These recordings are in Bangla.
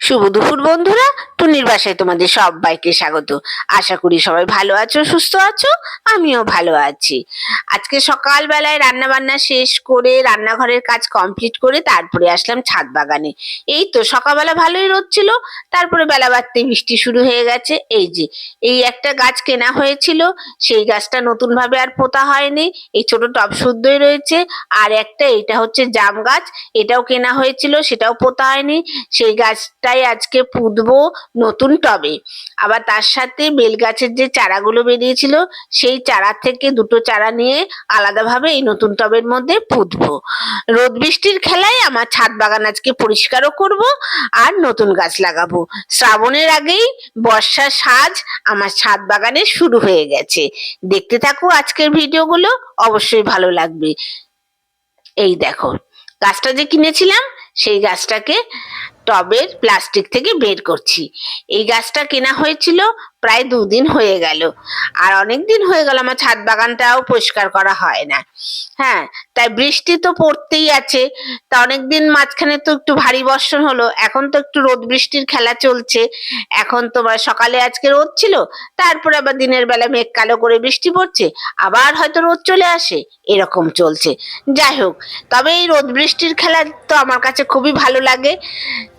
শুভ দুপুর বন্ধুরা, টুনির বাসায় তোমাদের সবাইকে স্বাগত। আশা করি সবাই ভালো আছো, সুস্থ আছো, আমিও ভালো আছি। আজকে সকালবেলায় রান্না বান্না শেষ করে রান্নাঘরের কাজ কমপ্লিট করে তারপরে আসলাম ছাদ বাগানে। এই তো সকালবেলা ভালোই রোদ ছিল, তারপরে বেলা বাড়তে বৃষ্টি শুরু হয়ে গেছে। এই যে, এই একটা গাছ কেনা হয়েছিল, সেই গাছটা নতুন ভাবে আর পোতা হয়নি, এই ছোট টব শুদ্ধই রয়েছে। আর একটা এটা হচ্ছে জাম গাছ, এটাও কেনা হয়েছিল, সেটাও পোতা হয়নি। সেই গাছটাই আজকে পুঁতবো নতুন টবে। আবার তার সাথে বেল গাছের যে চারাগুলো বেরিয়েছিল, সেই চারা থেকে দুটো চারা নিয়ে আলাদাভাবে এই নতুন টবের মধ্যে পুঁতবো। রোদ বৃষ্টির খেলায় আমার ছাদ বাগান আজকে পরিষ্কারও করব আর নতুন গাছ লাগাবো। শ্রাবণের আগেই বর্ষার সাজ আমার ছাদ বাগানে শুরু হয়ে গেছে। দেখতে থাকো আজকের ভিডিওগুলো, অবশ্যই ভালো লাগবে। এই দেখো, গাছটা যে কিনেছিলাম, সেই গাছটাকে টবের প্লাস্টিক থেকে বের করছি। এই গাছটা কেনা হয়েছিল প্রায় দুদিন হয়ে গেল। আর অনেক দিন হয়ে গেল আমার ছাদ বাগানটাও পরিষ্কার করা হয় না। হ্যাঁ তাই বৃষ্টি তো পড়তেই আছে। তা অনেকদিন মাঝখানে তো একটু ভারী বর্ষণ হলো। এখন তো একটু রোদ বৃষ্টির খেলা চলছে। এখন তোমার সকালে আজকে রোদ ছিল, তারপরে আবার দিনের বেলা মেঘ কালো করে বৃষ্টি পড়ছে। আবার হয়তো রোদ চলে আসে, এরকম চলছে। যাই হোক, তবে এই রোদ বৃষ্টির খেলা তো আমার কাছে খুবই ভালো লাগে।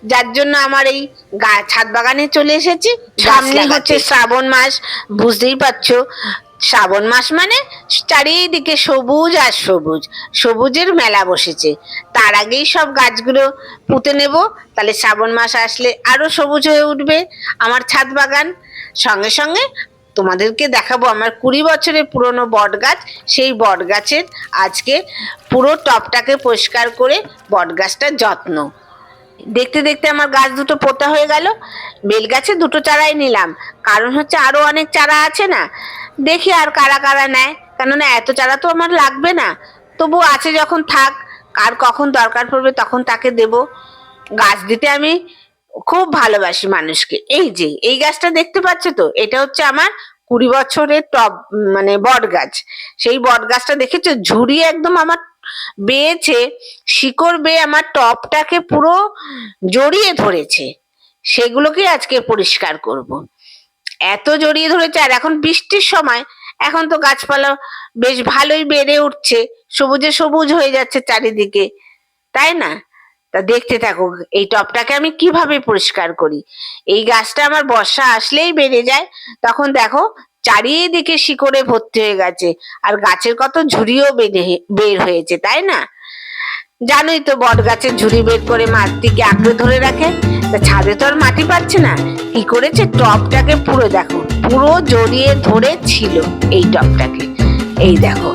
যার জন্য আমার এই গা- ছাদ বাগানে চলে এসেছি। সামনে হচ্ছে শ্রাবণ মাস বুঝতেই পারছ? শ্রাবণ মাস মানে চারিদিকে সবুজ আর সবুজ। সবুজের মেলা বসেছে। তার আগেই সব গাছগুলো পুঁতে নেব। তাহলে শ্রাবণ মাস আসলে আরও সবুজ হয়ে উঠবে আমার ছাদ বাগান। সঙ্গে সঙ্গে তোমাদেরকে দেখাবো আমার কুড়ি বছরের পুরনো বট গাছ সেই বট গাছের আজকে পুরো টপটাকে পরিষ্কার করে বট গাছটার যত্ন। দেখতে দেখতে আমার গাছ দুটো পোতা হয়ে গেল। বেল গাছে দুটো চারাই নিলাম। কারণ হচ্ছে আরও অনেক চারা আছে না। দেখি আর কারা কারা নেয়। কেননা এত চারা তো আমার লাগবে না। তবু আছে যখন থাক। আর কখন দরকার পড়বে তখন তাকে দেব। গাছ দিতে আমি খুব ভালোবাসি মানুষকে। এই যে, এই গাছটা দেখতে পাচ্ছ তো? এটা হচ্ছে আমার কুড়ি বছরের টব মানে বট গাছ সেই বট গাছটা দেখেছ? ঝুড়ি একদম আমার বেয়েছে, শিকড় বেয়ে আমার টপটাকে পুরো জড়িয়ে ধরেছে। সেগুলোকে আজকে পরিষ্কার করব। এত জড়িয়ে ধরেছে, আর এখন বৃষ্টির সময়, এখন তো গাছপালা বেশ ভালোই বেড়ে উঠছে, সবুজে সবুজ হয়ে যাচ্ছে চারিদিকে, তাই না? তা দেখতে থাকো, এই টপটাকে আমি কীভাবে পরিষ্কার করি? এই গাছটা আমার বর্ষা আসলেই বেড়ে যায়, তখন দেখো চারিদিকে শিকড়ে ভর্তি হয়ে গেছে। আর গাছের কত ঝুড়িও বের হয়েছে, তাই না? জানোই তো বট গাছের ঝুড়ি বের করে মাটিকে আঁকড়ে ধরে রাখে। তা ছাদে তো আর মাটি পাচ্ছে না। কি করেছে? টপটাকে পুরো দেখো, পুরো জড়িয়ে ধরে ছিল এই টপটাকে। এই দেখো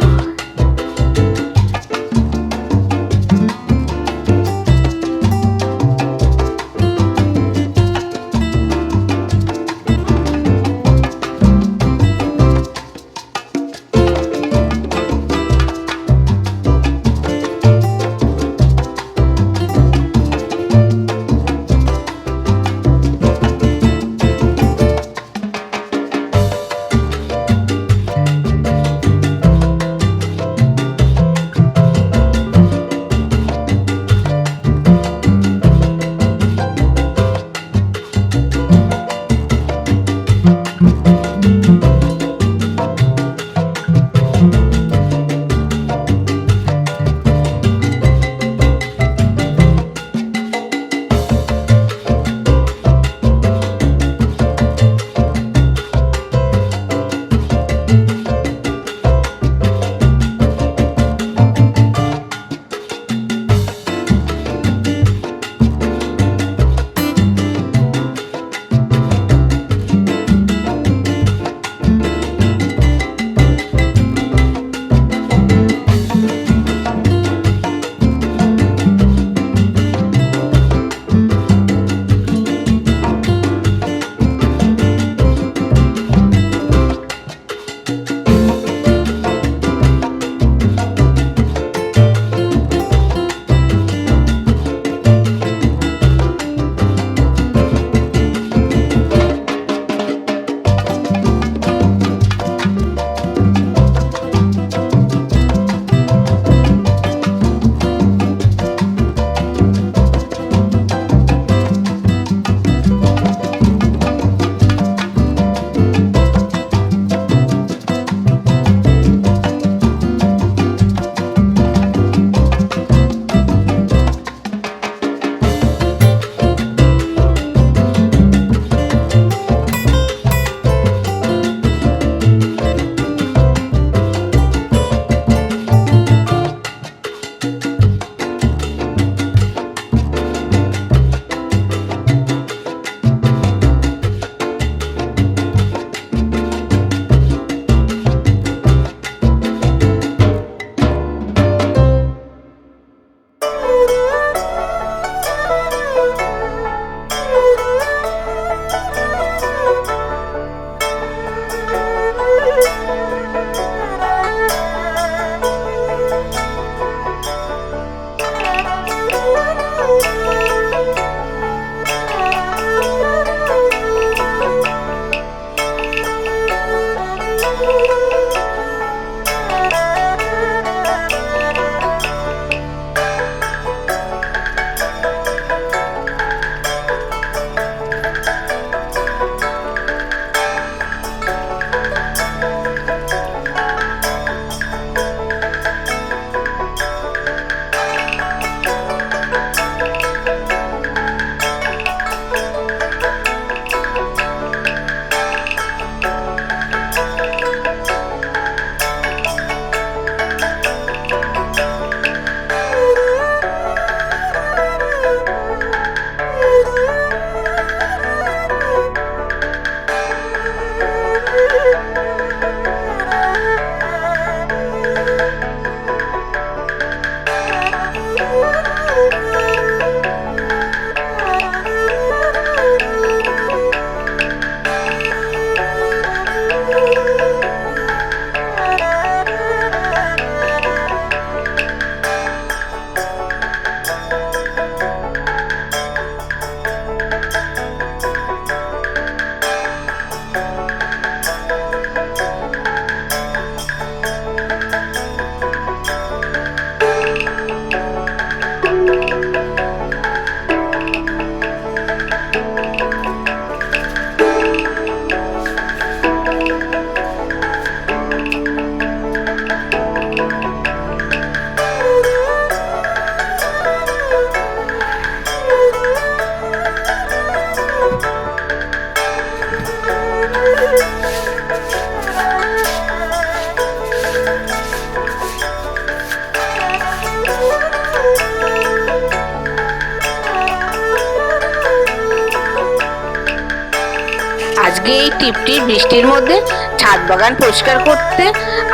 আজকে এই টিপটিপ বৃষ্টির মধ্যে ছাদ বাগান পরিষ্কার করতে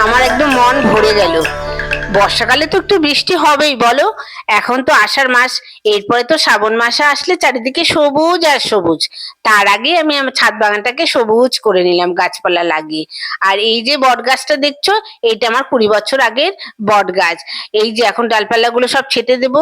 আমার একদম মন ভরে গেল। বর্ষাকালে তো একটু বৃষ্টি হবেই, বলো? এখন তো আষাঢ় মাস, এরপরে তো শ্রাবণ মাসে আসলে চারিদিকে সবুজ আর সবুজ। তার আগে আমি আমার ছাদ বাগানটাকে সবুজ করে নিলাম, গাছপালা লাগিয়ে। আর এই যে বট গাছটা দেখছ, এইটা আমার কুড়ি বছর আগের বট গাছ এই যে এখন ডালপালাগুলো সব ছেটে দেবো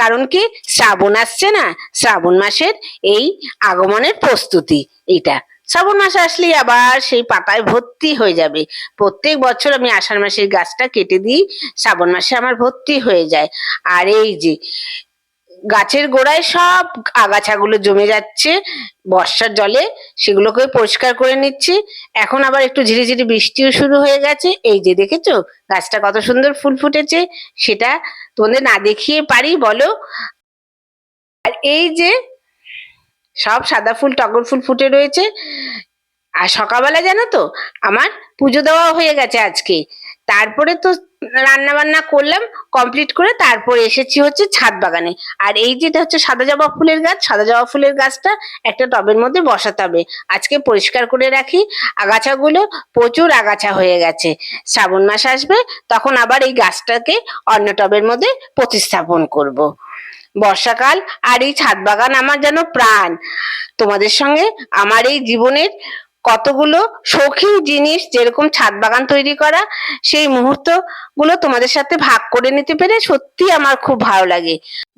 কারণ কি? শ্রাবণ আসছে না? শ্রাবণ মাসের এই আগমনের প্রস্তুতি এটা শ্রাবণ মাস আসলেই আবার সেই পাতায় ভর্তি হয়ে যাবে। প্রত্যেক বছর আমি আষাঢ় মাসের গাছটা কেটে দিই, শ্রাবণ মাসে আমার ভর্তি হয়ে যায়। আর এই যে গাছের গোড়ায় সব আগাছাগুলো জমে যাচ্ছে বর্ষার জলে, সেগুলোকে পরিষ্কার করে নিচ্ছি। এখন আবার একটু ঝিরি ঝিরি বৃষ্টিও শুরু হয়ে গেছে। এই যে দেখেছ, গাছটা কত সুন্দর ফুল ফুটেছে, সেটা তোমাদের না দেখিয়ে পারি, বলো। আর এই যে সব সাদা ফুল, টগর ফুল ফুটে রয়েছে। আর সকালবেলা জানো তো, আমার পুজো দেওয়া হয়ে গেছে আজকে। তারপরে তো রান্না বান্না করলাম কমপ্লিট করে তারপরে এসেছি হচ্ছে ছাদ বাগানে। আর এই যেটা হচ্ছে সাদা জবা ফুলের গাছ, সাদা জবা ফুলের গাছটা একটা টবের মধ্যে বসাতে হবে। আজকে পরিষ্কার করে রাখি। আগাছাগুলো প্রচুর আগাছা হয়ে গেছে। শ্রাবণ মাস আসবে, তখন আবার এই গাছটাকে অন্য টবের মধ্যে প্রতিস্থাপন করব। বর্ষাকাল আর এই ছাদ বাগান আমার যেন প্রাণ। তোমাদের সঙ্গে আমার এই জীবনের কতগুলো শৌখিন জিনিস, যেরকম ছাদ বাগান তৈরি করা, সেই মুহূর্তগুলো তোমাদের সাথে ভাগ করে নিতে পেরে সত্যি আমার খুব ভালো লাগে।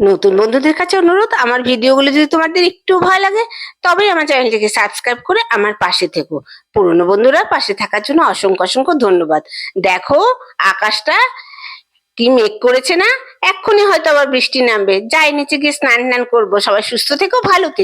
নতুন বন্ধুদের কাছে অনুরোধ, আমার ভিডিওগুলো যদি তোমাদের একটু ভালো লাগে, তবেই আমার চ্যানেলটিকে সাবস্ক্রাইব করে আমার পাশে থেকো। পুরনো বন্ধুরা পাশে থাকার জন্য অসংখ্য অসংখ্য ধন্যবাদ। দেখো, আকাশটা কি মেঘ করেছে না? এক্ষুনি হয়তো আবার বৃষ্টি নামবে। যাই, নিচে গিয়ে স্নান টান করব। সবাই সুস্থ থেকো, ভালো থেকো।